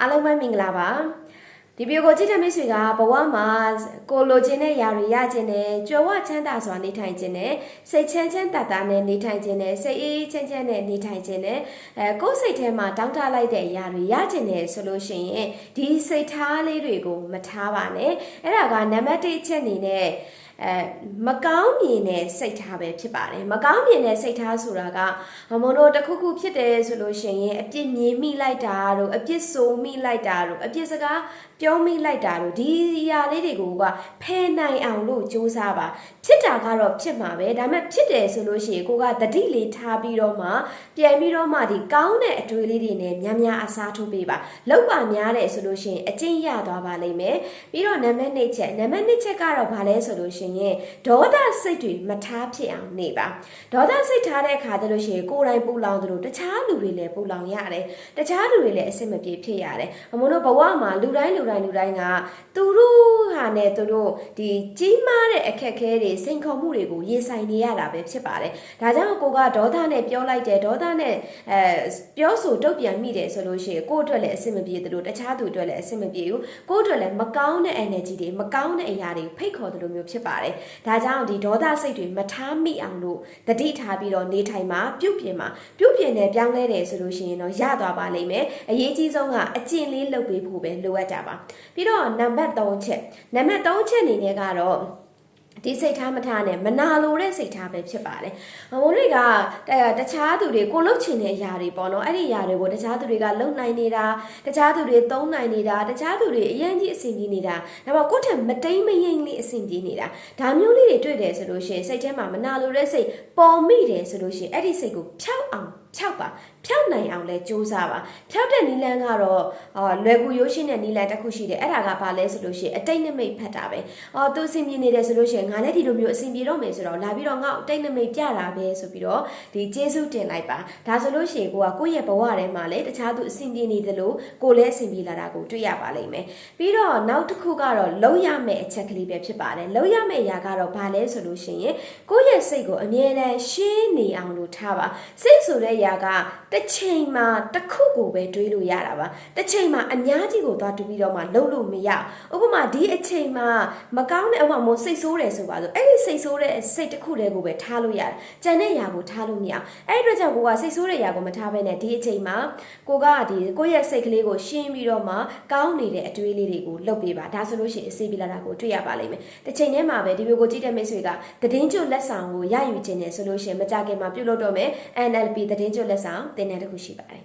အားလုံးပဲမင်္ဂလာပါဒီဗီဒီယိုကိုကြည့်တဲ့မိတ်ဆွေကဘဝမှာကိုလိုချင်တဲ့ຢာတွေရခြင်းနဲ့ကြွယ်ဝချမ်းသာစွာနေထိုင်ခြင်းနဲ့စိတ်ချမ်းချမ်းသာသာနဲ့နေထိုင်ခြင်းနဲ့စိတ်အေးအေးချမ်းချမ်းနဲ့နေထိုင်ခြင်းနဲ့အဲကိုယ်စိတ်ထဲမှာတောင်းတလိုက်တဲ့ຢာတွေရခြင်းနဲ့ဆိုလို့ရှိရင်ဒီစိတ်ထားလေးတွေကိုမထားပါနဲ့အဲ့ဒါကနံပါတ်1အချက်အနေနဲ့ အဲမကောင်းမြင်တဲ့စိတ်ထားပဲဖြစ်ပါတယ်မကောင်းမြင်တဲ့စိတ်ထားဆိုတာကဟမုံတို့တစ်ခုခုဖြစ်တယ်ဆိုလို့ရှိရင်အပြစ်မြင်မိလိုက်တာတို့အပြစ်ဆိုမိလိုက်တာတို့အပြစ်စကားပြောမိလိုက်တာတို့ဒီအရာလေးတွေကိုကဖယ်နိုင်အောင်လို့စူးစမ်းပါဖြစ်တာကတော့ဖြစ်မှာပဲဒါပေမဲ့ဖြစ်တယ်ဆိုလို့ရှိရင်ကိုကတတိလေးထားပြီးတော့မှပြန်ပြီးတော့မှဒီကောင်းတဲ့အတွေ့လေးတွေနဲ့များများအစားထိုးပေးပါလောက်ပါများတယ်ဆိုလို့ရှိရင်အကျင့်ရသွားပါလိမ့်မယ်ပြီးတော့နံပါတ်2ချက်နံပါတ်2ချက်ကတော့ဘာလဲဆိုလို့ရှိရင်ဒေါသစိတ်တွေမထားဖြစ်အောင်နေပါဒေါသစိတ်ထားတဲ့အခါတလို့ရှိရင်ကိုယ်တိုင်ပူလောင်သလိုတခြားလူတွေလည်းပူလောင်ရတယ်တခြားလူတွေလည်းအဆင်မပြေဖြစ်ရတယ်အမတို့ဘဝမှာလူတိုင်းလူတိုင်းလူတိုင်းကသူတို့ဟာနဲ့သူတို့ဒီကြီးမားတဲ့အခက်အခဲတွေစိန်ခေါ်မှုတွေကိုရင်ဆိုင်နေရတာပဲဖြစ်ပါတယ်ဒါကြောင့်ကိုကဒေါသနဲ့ပြောလိုက်တယ်ဒေါသနဲ့အဲပြောဆိုတုတ်ပြန်မိတယ်ဆိုလို့ရှိရင်ကိုယ့်အတွက်လည်းအဆင်မပြေသလိုတခြားသူအတွက်လည်းအဆင်မပြေဘူးကိုယ့်အတွက်လည်းမကောင်းတဲ့ energy တွေမကောင်းတဲ့အရာတွေဖိတ်ခေါ်သလိုမျိုးဖြစ်ပါတယ်ဒါကြောင့်ဒီဒေါသစိတ်တွေမထားမိအောင်လို့တတိထားပြီးတော့နေထိုင်မှာပြုတ်ပြင်မှာပြုတ်ပြင်တယ်ပြောင်းလဲတယ်ဆိုလို့ရှိရင်တော့ရသွားပါလိမ့်မယ်အရေးကြီးဆုံးကအကျင့်လေးလုပ်ပေးဖို့ပဲလိုအပ်တာပါပြီးတော့နံပါတ်3ချက်နံပါတ်3ချက်အနေနဲ့ကတော့ ဒီစိတ်ထားမထားနဲ့မနာလိုတဲ့စိတ်ထားပဲဖြစ်ပါတယ်။ဟိုတွေကတခြားသူတွေကိုလှုပ်ချင်တဲ့အရာတွေပေါ့နော်။အဲ့ဒီအရာတွေကိုတခြားသူတွေကလှုပ်နိုင်နေတာတခြားသူတွေသုံးနိုင်နေတာတခြားသူတွေအရင်ကြီးအဆင်ပြေနေတာဒါပေမဲ့ကိုယ့်ထက်မတိမ်မယိမ့်လေးအဆင်ပြေနေတာဒါမျိုးလေးတွေတွေ့တယ်ဆိုလို့ရှိရင်စိတ်ထဲမှာမနာလိုတဲ့စိတ်ပေါ်မိတယ်ဆိုလို့ရှိရင်အဲ့ဒီစိတ်ကိုဖျောက်အောင် ဖြောက်ပါဖြောက်နိုင်အောင်လဲစူးစမ်းပါဖြောက်တဲ့နီလန်းကတော့အာလွယ်ကူရိုးရှင်းတဲ့နီလန်းတစ်ခုရှိတယ်အဲ့ဒါကဘာလဲဆိုလို့ရှိရင်အတိတ်နမိတ်ဖတ်တာပဲအော်သူအဆင်ပြေနေတယ်ဆိုလို့ရှိရင်ငါလည်းဒီလိုမျိုးအဆင်ပြေတော့မယ်ဆိုတော့လာပြီးတော့ငါ့အတိတ်နမိတ်ပြတာပဲဆိုပြီးတော့ဒီကျေးဇူးတင်လိုက်ပါဒါဆိုလို့ရှိရင်ကိုကကိုယ့်ရဲ့ဘဝထဲမှာလည်းတခြားသူအဆင်ပြေနေသလိုကိုလည်းအဆင်ပြေလာတာကိုတွေ့ရပါလိမ့်မယ်ပြီးတော့နောက်တစ်ခုကတော့လုံးရမယ့်အချက်ကလေးပဲဖြစ်ပါတယ်လုံးရမယ့်အရာကတော့ဘာလဲဆိုလို့ရှိရင်ကိုယ့်ရဲ့စိတ်ကိုအမြဲတမ်းရှင်းနေအောင်လို့ထားပါစိတ်ဆိုတဲ့အရာကတစ်ချိန်မှာတစ်ခုကိုပဲတွေးလို့ရတာပါတစ်ချိန်မှာအများကြီးကိုသွားတူပြီးတော့မှလှုပ်လို့မရဥပမာဒီအချိန်မှာမကောင်းတဲ့ဥပမာမို့စိတ်ဆိုးတယ်ဆိုပါဆိုအဲ့ဒီစိတ်ဆိုးတဲ့စိတ်တစ်ခုတည်းကိုပဲထားလို့ရတယ်ကြံတဲ့ຢာကိုထားလို့မရအောင်အဲ့ဒီအတွက်ကြောင့်ကိုကစိတ်ဆိုးတဲ့ຢာကိုမထားဘဲနဲ့ဒီအချိန်မှာကိုကဒီကိုယ့်ရဲ့စိတ်ကလေးကိုရှင်းပြီးတော့မှကောင်းနေတဲ့အတွေးလေးတွေကိုလှုပ်ပေးပါဒါဆိုလို့ရှိရင်အစီပြလာတာကိုတွေ့ရပါလိမ့်မယ်တစ်ချိန်တည်းမှာပဲဒီဗီဒီယိုကိုကြည့်တဲ့မိတ်ဆွေကသတင်းကျွတ်လက်ဆောင်ကိုရယူခြင်းနဲ့ဆိုလို့ရှိရင်မကြခင်မှာပြုတ်လို့တော့မယ် NLP သတင်းကျွတ်လက်ဆောင်သင်တန်းတစ်ခုရှိပါတယ်